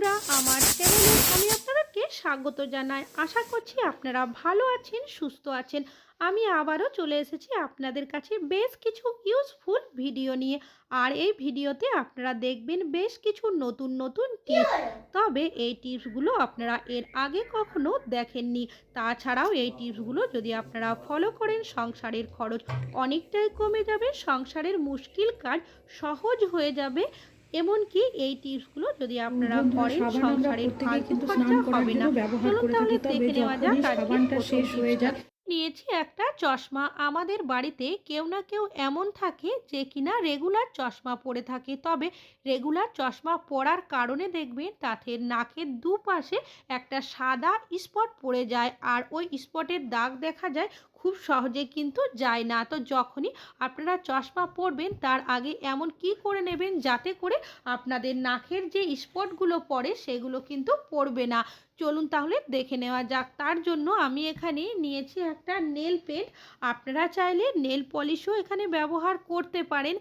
বন্ধুরা, আমার চ্যানেলে আমি আপনাদেরকে স্বাগত জানাই। আশা করছি আপনারা ভালো আছেন, সুস্থ আছেন। আমি আবারও চলে এসেছি আপনাদের কাছে বেশ কিছু ইউজফুল ভিডিও নিয়ে। আর এই ভিডিওতে আপনারা দেখবেন বেশ কিছু নতুন নতুন টিপস তবে এই টিপসগুলো আপনারা এর আগে কখনো দেখেননি। তাছাড়াও এই টিপসগুলো যদি আপনারা ফলো করেন, সংসারের খরচ অনেকটাই কমে যাবে, সংসারের মুশকিল কাজ সহজ হয়ে যাবে। এমনকি এই টিপসগুলো যদি আপনারা করেন সংসারের ফালতু কিন্তু খরচা স্নান করার হবে না। জন্য ব্যবহার চলুন করে তাহলে থাকি তবে দেখে নেওয়া যাক সাবানটা শেষ হয়ে। যায়। নিয়েছি একটা চশমা। আমাদের বাড়িতে কেউ না কেউ এমন থাকে যে কিনা রেগুলার চশমা পরে থাকে। তবে রেগুলার চশমা পরার কারণে দেখবেন তাতে নাকের দুপাশে একটা সাদা স্পট পড়ে যায় আর ওই স্পটের দাগ দেখা যায়। খুব সহজে কিন্তু যায় না। তো যখনই আপনারা চশমা পরবেন, তার আগে এমন কি করে নেবেন যাতে করে আপনাদের নাকের যে স্পটগুলো পড়ে, সেগুলো কিন্তু পড়বে না। চলুন তাহলে দেখে নেওয়া যাক। তার জন্য আমি এখানে নিয়েছি একটা নেল পেন্ট। আপনারা চাইলে নেল পলিশও এখানে ব্যবহার করতে পারেন।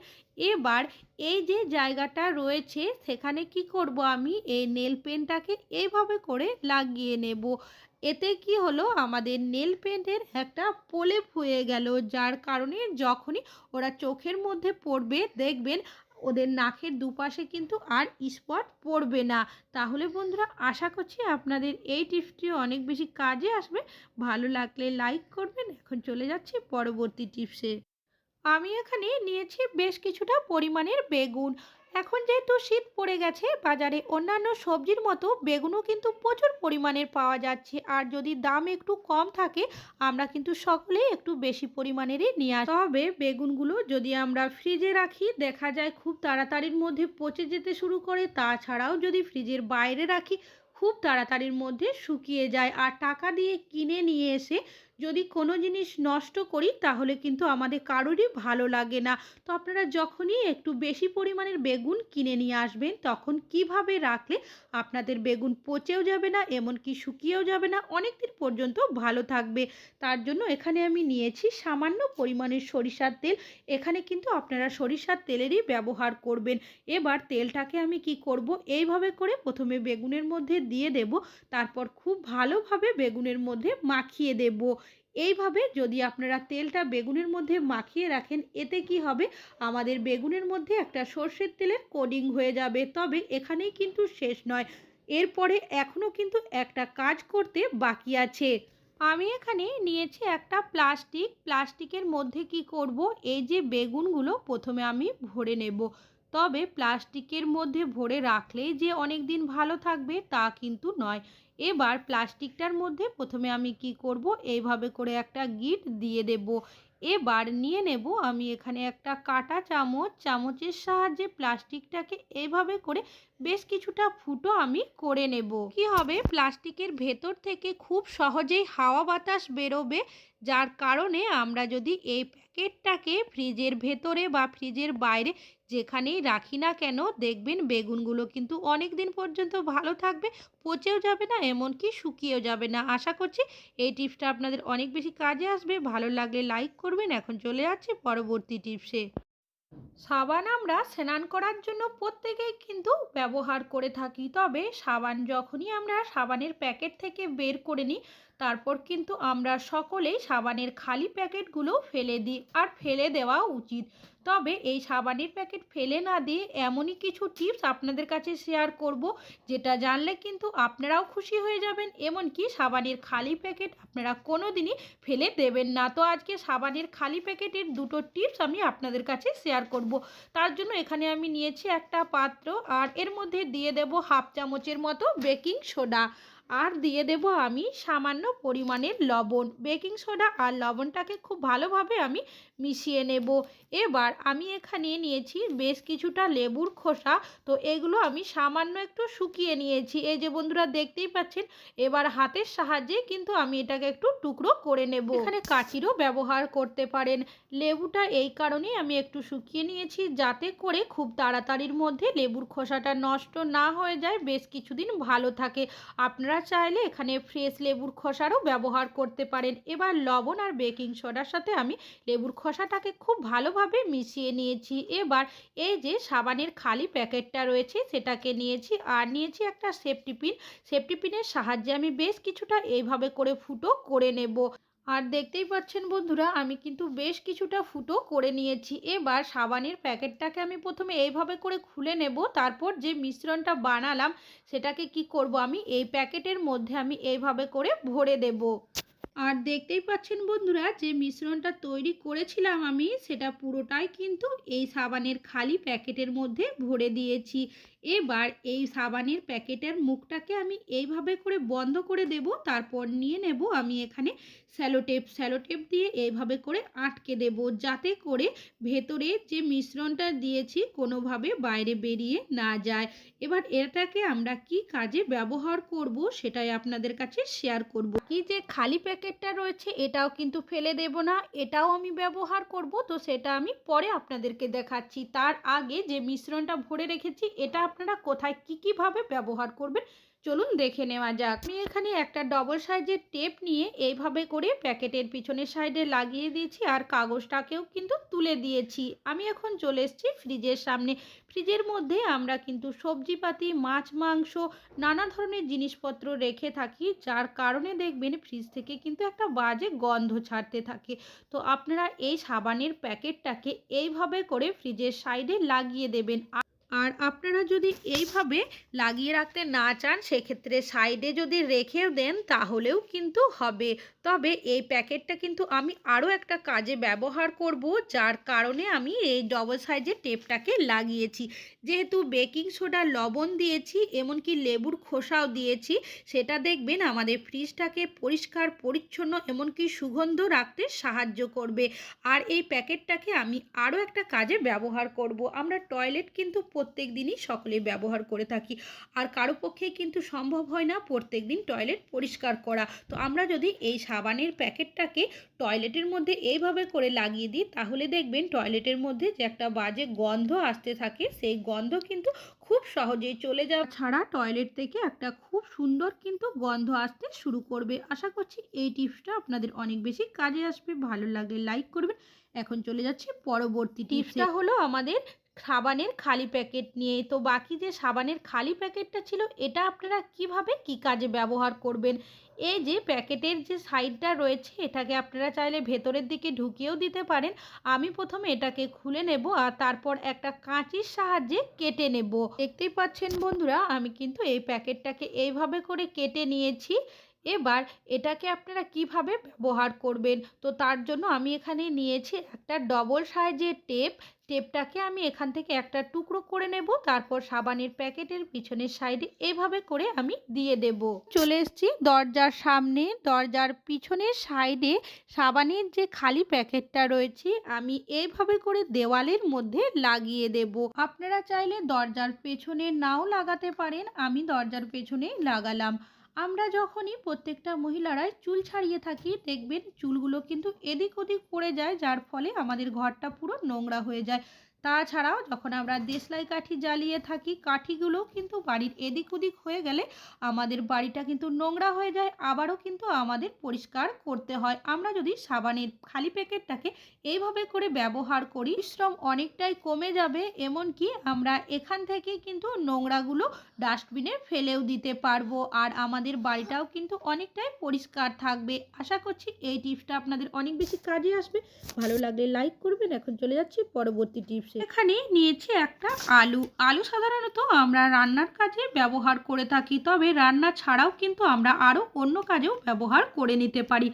এবার এই যে জায়গাটা রয়েছে, সেখানে কি করব আমি? এই নেল পেনটাকে এইভাবে করে লাগিয়ে নেব। এতে কি হলো? আমাদের নেল পেন্টের একটা প্রলেপ হয়ে গেল, যার কারণে যখনই ওরা চোখের মধ্যে পড়বে, দেখবেন ওদের নাকের দুপাশে কিন্তু আর স্পট পড়বে না। তাহলে বন্ধুরা, আশা করছি আপনাদের এই টিপসটি অনেক বেশি কাজে আসবে। ভালো লাগলে লাইক করবেন। এখন চলে যাচ্ছি পরবর্তী টিপসে। আমি এখানে নিয়েছি বেশ কিছুটা পরিমাণের বেগুন। এখন যেহেতু শীত পড়ে গেছে, বাজারে অন্যান্য সবজির মতো বেগুনও কিন্তু প্রচুর পরিমাণের পাওয়া যাচ্ছে। আর যদি দাম একটু কম থাকে, আমরা কিন্তু সকলেই একটু বেশি পরিমাণেরই নিয়ে আসি তবে বেগুনগুলো। যদি আমরা ফ্রিজে রাখি, দেখা যায় খুব তাড়াতাড়ির মধ্যে পচে যেতে শুরু করে, তাছাড়াও যদি ফ্রিজের বাইরে রাখি, খুব তাড়াতাড়ির মধ্যে শুকিয়ে যায়। আর টাকা দিয়ে কিনে নিয়ে এসে যদি কোনো জিনিস নষ্ট করি, তাহলে কিন্তু আমাদের কারোরই ভালো লাগে না। তো আপনারা যখনই একটু বেশি পরিমাণের বেগুন কিনে নিয়ে আসবেন, তখন কীভাবে রাখলে আপনাদের বেগুন পচেও যাবে না, এমনকি শুকিয়েও যাবে না অনেক দিন পর্যন্ত ভালো থাকবে। তার জন্য এখানে আমি নিয়েছি সামান্য পরিমাণের সরিষার তেল। এখানে কিন্তু আপনারা সরিষার তেলেরই ব্যবহার করবেন। এবার তেলটাকে আমি কি করব? এইভাবে করে প্রথমে বেগুনের মধ্যে দিয়ে দেব, তারপর খুব ভালোভাবে বেগুনের মধ্যে মাখিয়ে দেব। এইভাবে যদি আপনারা তেলটা বেগুনের মধ্যে মাখিয়ে রাখেন, এতে কি হবে? আমাদের বেগুনের মধ্যে একটা সর্ষের তেলের কোডিং হয়ে যাবে। তবে এখানেই কিন্তু শেষ নয়। এরপরে এখনও কিন্তু একটা কাজ করতে বাকি আছে। আমি এখানে নিয়েছি একটা প্লাস্টিক। প্লাস্টিকের মধ্যে কি করব? এই যে বেগুনগুলো প্রথমে আমি ভরে নেব। তবে প্লাস্টিকের মধ্যে ভরে রাখলেই যে অনেক দিন ভালো থাকবে তা কিন্তু নয়। এবার প্লাস্টিকটার মধ্যে প্রথমে আমি কি করব? এইভাবে করে একটা গিট দিয়ে দেব। এবার নিয়ে নেব আমি এখানে একটা কাটা চামচ। চামচের সাহায্যে প্লাস্টিকটাকে এইভাবে করে বেশ কিছুটা ফুটো আমি করে নেব। কি হবে? প্লাস্টিকের ভেতর থেকে খুব সহজেই হাওয়া বাতাস বেরোবে। যার কারণে আমরা যদি এই প্যাকেটটাকে ফ্রিজের ভেতরে বা ফ্রিজের বাইরে যেখানেই রাখি না কেন, দেখবেন বেগুনগুলো কিন্তু অনেক দিন পর্যন্ত ভালো থাকবে, পচেও যাবে না, এমনকি শুকিয়েও যাবে না। আশা করছি এই টিপসটা আপনাদের অনেক বেশি কাজে আসবে। ভালো লাগলে লাইক করবেন। এখন চলে যাচ্ছি পরবর্তী টিপসে। সাবান আমরা স্নান করার জন্য প্রত্যেকেই কিন্তু ব্যবহার করে থাকি। তবে সাবান যখনই আমরা সাবানের প্যাকেট থেকে বের করে নিই, তারপর কিন্তু আমরা সকলেই সাবানের খালি প্যাকেটগুলো ফেলে দিই আর ফেলে দেওয়া উচিত। তবে এই সাবানের প্যাকেট ফেলে না দিয়ে এমনই কিছু টিপস আপনাদের কাছে শেয়ার করব, যেটা জানলে কিন্তু আপনারাও খুশি হয়ে যাবেন। এমনকি সাবানের খালি প্যাকেট আপনারা কোনো দিনই ফেলে দেবেন না। তো আজকে সাবানের খালি প্যাকেটের দুটো টিপস আমি আপনাদের কাছে শেয়ার করব। তার জন্য এখানে আমি নিয়েছি একটা পাত্র আর এর মধ্যে দিয়ে দেব হাফ চামচের মতো বেকিং সোডা। আর দিয়ে দেব আমি সামান্য পরিমাণের লবণ। বেকিং সোডা আর লবণটাকে খুব ভালোভাবে আমি মিশিয়ে নেব। এবার আমি এখানে নিয়েছি বেশ কিছুটা লেবুর খোসা। তো এগুলো আমি সামান্য একটু শুকিয়ে নিয়েছি। এই যে বন্ধুরা দেখতেই পাচ্ছেন, এবার হাতের সাহায্যে কিন্তু আমি এটাকে একটু টুকরো করে নেব। এখানে কাঠিরও ব্যবহার করতে পারেন। লেবুটা এই কারণেই আমি একটু শুকিয়ে নিয়েছি যাতে করে খুব তাড়াতাড়ির মধ্যে লেবুর খোসাটা নষ্ট না হয়ে যায়, বেশ কিছুদিন ভালো থাকে। আপনারা চাইলে এখানে ফ্রেশ লেবুর খোসারও ব্যবহার করতে পারেন। এবার লবণ আর বেকিং সোডার সাথে আমি লেবুর খোসাটাকে খুব ভালোভাবে মিশিয়ে নিয়েছি। এবার এই যে সাবানের খালি প্যাকেটটা রয়েছে, সেটাকে নিয়েছি আর নিয়েছি একটা সেফটি পিন। সেফটি পিনের সাহায্যে আমি বেশ কিছুটা এইভাবে করে ফুটো করে নেব। আর দেখতেই পাচ্ছেন বন্ধুরা, আমি কিন্তু বেশ কিছুটা ফুটো করে নিয়েছি। এবার সাবানের প্যাকেটটাকে আমি প্রথমে এইভাবে করে খুলে নেব। তারপর যে মিশ্রণটা বানালাম, সেটাকে কি করব আমি? এই প্যাকেটের মধ্যে আমি এইভাবে করে ভরে দেব। আর দেখতেই পাচ্ছেন বন্ধুরা, যে মিশ্রণটা তৈরি করেছিলাম আমি, সেটা পুরোটাই কিন্তু এই সাবানের খালি প্যাকেটের মধ্যে ভরে দিয়েছি। এবার এই সাবানের প্যাকেটের মুখটাকে আমি এইভাবে করে বন্ধ করে দেব, তারপর নিয়ে নেব আমি এখানে স্যালোটেপ স্যালোটেপ দিয়ে এইভাবে করে আটকে দেব, যাতে করে ভেতরে যে মিশ্রণটা দিয়েছি কোনোভাবে বাইরে বেরিয়ে না যায়। এবার এটাকে আমরা কি কাজে ব্যবহার করব সেটাই আপনাদের কাছে শেয়ার করব। কি যে খালি প্যাকেটটা রয়েছে, এটাও কিন্তু ফেলে দেব না, এটাও আমি ব্যবহার করব, তো সেটা আমি পরে আপনাদেরকে দেখাচ্ছি। তার আগে যে মিশ্রণটা ভরে রেখেছি, এটা আপনারা কোথায় কী, কীভাবে ব্যবহার করবেন, চলুন দেখে নেওয়া যাক। আমি এখানে একটা ডবল সাইজের টেপ নিয়ে এইভাবে করে প্যাকেটের পিছনের সাইডে লাগিয়ে দিয়েছি আর কাগজটাকেও কিন্তু তুলে দিয়েছি। আমি এখন চলে এসেছি ফ্রিজের সামনে। ফ্রিজের মধ্যে আমরা কিন্তু সবজিপাতি, মাছ, মাংস, নানা ধরনের জিনিসপত্র রেখে থাকি, যার কারণে দেখবেন ফ্রিজ থেকে কিন্তু একটা বাজে গন্ধ ছাড়তে থাকে। তো আপনারা এই সাবানের প্যাকেটটাকে এইভাবে করে ফ্রিজের সাইডে লাগিয়ে দেবেন। আর আপনারা যদি এইভাবে লাগিয়ে রাখতে না চান, সেক্ষেত্রে সাইডে যদি রেখেও দেন, তাহলেও কিন্তু হবে। তবে এই প্যাকেটটা কিন্তু আমি আরও একটা কাজে ব্যবহার করব, যার কারণে আমি এই ডবল সাইজের টেপটাকে লাগিয়েছি। যেহেতু বেকিং সোডা লবণ দিয়েছি, এমনকি লেবুর খোসাও দিয়েছি, সেটা দেখবেন আমাদের ফ্রিজটাকে পরিষ্কার, পরিচ্ছন্ন, এমনকি সুগন্ধ রাখতে সাহায্য করবে। আর এই প্যাকেটটাকে আমি আরও একটা কাজে ব্যবহার করব। আমরা টয়লেট কিন্তু প্রত্যেক দিনই সকলে ব্যবহার করে থাকি। আর কারও পক্ষেই কিন্তু সম্ভব হয় না প্রত্যেক দিন টয়লেট পরিষ্কার করা। তো আমরা যদি এই সাবানের প্যাকেটটাকে টয়লেটের মধ্যে এইভাবে করে লাগিয়ে দিই তাহলে দেখবেন টয়লেটের মধ্যে যে একটা বাজে গন্ধ আসতে থাকে সেই গন্ধ কিন্তু খুব সহজেই চলে যাওয়া ছাড়া টয়লেট থেকে একটা খুব সুন্দর কিন্তু গন্ধ আসতে শুরু করবে। আশা করছি এই টিপসটা আপনাদের অনেক বেশি কাজে আসবে। ভালো লাগলে লাইক করবেন। এখন চলে যাচ্ছি পরবর্তী টিপসটা হলো আমাদের সাবানের খালি প্যাকেট নিয়ে। তো বাকি যে সাবানের খালি প্যাকেটটা ছিল, এটা আপনারা কীভাবে, কি কাজে ব্যবহার করবেন? এই যে প্যাকেটের যে সাইডটা রয়েছে, এটাকে আপনারা চাইলে ভেতরের দিকে ঢুকিয়েও দিতে পারেন। আমি প্রথমে এটাকে খুলে নেব আর তারপর একটা কাঁচির সাহায্যে কেটে নেব। দেখতেই পাচ্ছেন বন্ধুরা, আমি কিন্তু এই প্যাকেটটাকে এইভাবে করে কেটে নিয়েছি। এবার এটাকে আপনারা কীভাবে ব্যবহার করবেন? তো তার জন্য আমি এখানে নিয়েছি একটা ডবল সাইজের টেপ। টেপটাকে আমি এখান থেকে একটা টুকরো করে নেব, তারপর সাবানের প্যাকেটের পিছনের সাইডে এভাবে করে আমি দিয়ে দেব। চলে এসেছি দরজার সামনে। দরজার পিছনের সাইডে সাবানের যে খালি প্যাকেটটা রয়েছে, আমি এইভাবে করে দেওয়ালের মধ্যে লাগিয়ে দেব। আপনারা চাইলে দরজার পেছনে নাও লাগাতে পারেন। আমি দরজার পেছনে লাগালাম। আমরা যখনই প্রত্যেকটা মহিলারাই চুল ছাড়িয়ে থাকি, দেখবেন চুলগুলো কিন্তু এদিক ওদিক পড়ে যায়, যার ফলে আমাদের ঘরটা পুরো নোংরা হয়ে যায়। তাছাড়াও যখন আমরা দেশলাই কাঠি জ্বালিয়ে থাকি, কাঠিগুলো কিন্তু বাড়ির এদিক ওদিক হয়ে গেলে আমাদের বাড়িটা কিন্তু নোংরা হয়ে যায়, আবারও কিন্তু আমাদের পরিষ্কার করতে হয়। আমরা যদি সাবানের খালি প্যাকেটটাকে এইভাবে করে ব্যবহার করি শ্রম অনেকটাই কমে যাবে, এমনকি আমরা এখান থেকে কিন্তু নোংরাগুলো ডাস্টবিনে ফেলেও দিতে পারব আর আমাদের বাড়িটাও কিন্তু অনেকটাই পরিষ্কার থাকবে। আশা করছি এই টিপসটা আপনাদের অনেক বেশি কাজে আসবে। ভালো লাগলে লাইক করবেন। এখন চলে যাচ্ছি পরবর্তী টিপসে। এখানে নিয়েছি একটা আলু। আলু সাধারণত আমরা রান্নার কাজে ব্যবহার করে থাকি, তবে রান্না ছাড়াও কিন্তু আমরা আরও অন্য কাজেও ব্যবহার করে নিতে পারি।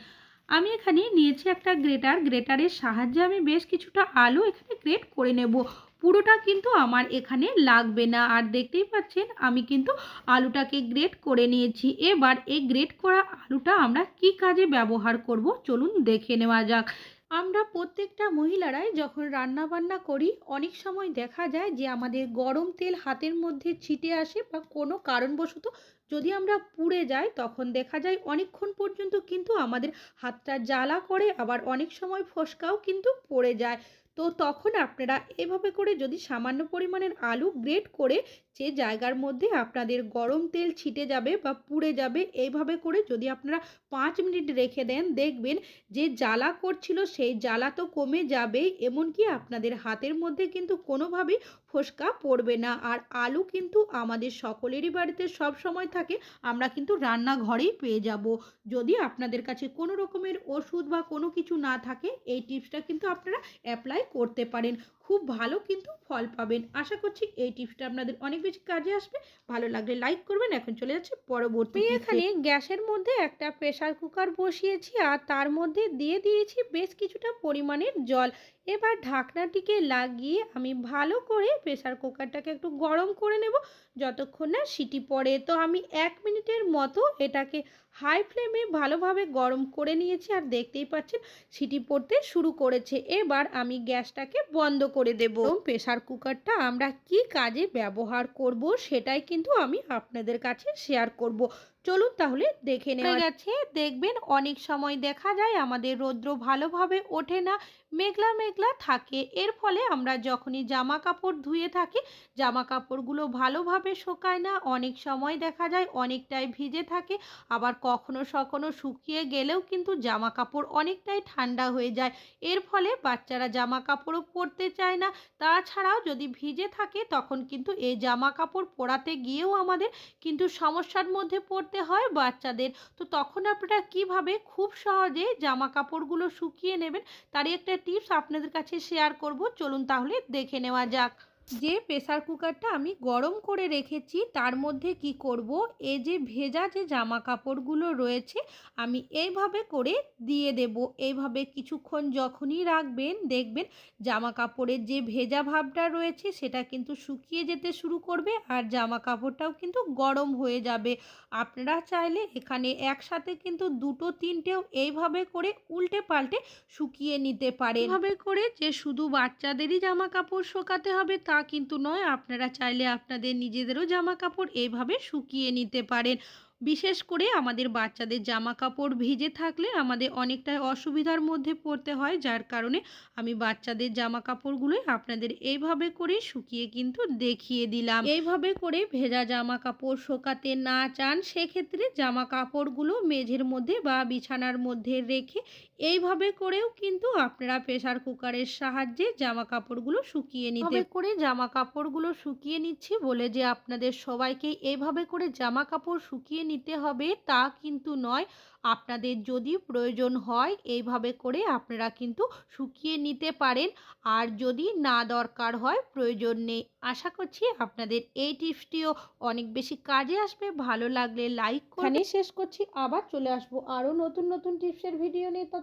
আমি এখানে নিয়েছি একটা গ্রেটার। গ্রেটারের সাহায্যে আমি বেশ কিছুটা আলু এখানে গ্রেট করে নেব। পুরোটা কিন্তু আমার এখানে লাগবে না। আর দেখতেই পাচ্ছেন, আমি কিন্তু আলুটাকে গ্রেট করে নিয়েছি। এবার এই গ্রেট করা আলুটা আমরা কি কাজে ব্যবহার করব? চলুন দেখে নেওয়া যাক। আমরা প্রত্যেকটা মহিলারাই যখন রান্না বান্না করি, অনেক সময় দেখা যায় যে আমাদের গরম তেল হাতের মধ্যে ছিটে আসে বা কোনো কারণবশত যদি আমরা পুড়ে যাই, তখন দেখা যায় অনেকক্ষণ পর্যন্ত কিন্তু আমাদের হাতটা জ্বালা করে, আবার অনেক সময় ফোসকাও কিন্তু পড়ে যায়। তো তখন আপনারা এভাবে করে যদি সামান্য পরিমাণের আলু গ্রেট করে যে জায়গার মধ্যে আপনাদের গরম তেল ছিটে যাবে বা পুড়ে যাবে এইভাবে করে যদি আপনারা পাঁচ মিনিট রেখে দেন, দেখবেন যে জ্বালা করছিল, সেই জ্বালা তো কমে যাবেই। এমনকি আপনাদের হাতের মধ্যে কিন্তু কোনোভাবেই ফোসকা পড়বে না। আর আলু কিন্তু আমাদের সকলেরই বাড়িতে সব সময় থাকে, আমরা কিন্তু রান্নাঘরেই পেয়ে যাব। যদি আপনাদের কাছে কোনো রকমের ওষুধ বা কোনো কিছু না থাকে, এই টিপসটা কিন্তু আপনারা অ্যাপ্লাই করতে পারেন। খুব ভালো কিন্তু ফল পাবেন। আশা করছি এই টিপসটা আপনাদের অনেক বেশি কাজে আসবে। ভালো লাগলে লাইক করবেন। এখন চলে যাচ্ছে পরবর্তী এখানে গ্যাসের মধ্যে একটা প্রেসার কুকার বসিয়েছি আর তার মধ্যে দিয়ে দিয়েছি বেশ কিছুটা পরিমাণের জল। এবার ঢাকনাটিকে লাগিয়ে আমি ভালো করে প্রেসার কুকারটাকে একটু গরম করে নেব। যতক্ষণ না সিটি পড়ে। তো আমি এক মিনিটের মতো এটাকে হাই ফ্লেমে ভালোভাবে গরম করে নিয়েছি আর দেখতেই পাচ্ছেন সিটি পড়তে শুরু করেছে। এবার আমি গ্যাসটাকে বন্ধ করে দেব। প্রেশার কুকারটা আমরা কি কাজে ব্যবহার করব সেটাই কিন্তু আমি আপনাদের কাছে শেয়ার করব। চলুন তাহলে দেখে নেওয়া গেছে দেখবেন অনেক সময় দেখা যায় আমাদের রৌদ্র ভালোভাবে ওঠে না মেঘলা মেঘলা থাকে। এর ফলে আমরা যখনই জামা কাপড় ধুয়ে থাকি জামা কাপড়গুলো ভালোভাবে শোকায় না অনেক সময় দেখা যায় অনেকটাই ভিজে থাকে আবার কখনো সখনো শুকিয়ে গেলেও কিন্তু জামা কাপড় অনেকটাই ঠান্ডা হয়ে যায়। এর ফলে বাচ্চারা জামা কাপড়ও পরতে চায় না। তাছাড়াও যদি ভিজে থাকে তখন কিন্তু এই জামা কাপড় পরাতে গিয়েও আমাদের কিন্তু সমস্যার মধ্যে পড়তে হয় বাচ্চাদের। তো তখন আপনারা কীভাবে খুব সহজে জামা কাপড়গুলো শুকিয়ে নেবেন? তারই একটা টিপস আপনাদের কাছে শেয়ার করব। চলুন তাহলে দেখে নেওয়া যাক। যে প্রেসার কুকারটা আমি গরম করে রেখেছি, তার মধ্যে কি করব? এই যে ভেজা যে জামা কাপড়গুলো রয়েছে, আমি এইভাবে করে দিয়ে দেব। এইভাবে কিছুক্ষণ যখনই রাখবেন, দেখবেন জামা কাপড়ের যে ভেজা ভাবটা রয়েছে, সেটা কিন্তু শুকিয়ে যেতে শুরু করবে আর জামা কাপড়টাও কিন্তু গরম হয়ে যাবে। আপনারা চাইলে এখানে একসাথে কিন্তু দুটো, তিনটেও এইভাবে করে উল্টে পাল্টে শুকিয়ে নিতে পারে এভাবে করে যে শুধু বাচ্চাদেরই জামা কাপড় শোকাতে হবে, তা কিন্তু নয়। আপনারা চাইলে আপনাদের নিজেদেরও জামা কাপড় এইভাবে শুকিয়ে নিতে পারেন। বিশেষ করে আমাদের বাচ্চাদের জামা কাপড় ভিজে থাকলে আমাদের অনেকটা অসুবিধার মধ্যে পড়তে হয়। যার কারণে আমি বাচ্চাদের জামা কাপড়গুলোই আপনাদের এইভাবে করে শুকিয়ে কিন্তু দেখিয়ে দিলাম। এইভাবে করে ভেজা জামা কাপড় শোকাতে না চান। সেক্ষেত্রে জামা কাপড়গুলো মেঝের মধ্যে বা বিছানার মধ্যে রেখে এইভাবে করেও কিন্তু আপনারা প্রেসার কুকারের সাহায্যে জামা কাপড়গুলো শুকিয়ে নিতে করে জামা কাপড়গুলো শুকিয়ে নিচ্ছি বলে যে আপনাদের সবাইকে এইভাবে করে জামা কাপড় শুকিয়ে নিতে হবে তা কিন্তু নয়। আপনাদের যদি প্রয়োজন হয় এইভাবে করে আপনারা কিন্তু শুকিয়ে নিতে পারেন। আর যদি না দরকার হয় প্রয়োজন নেই। আশা করছি আপনাদের এই টিপসটিও অনেক বেশি কাজে আসবে। ভালো লাগলে লাইক করে শেষ করছি। আবার চলে আসব আরও নতুন নতুন টিপসের ভিডিও নিয়ে।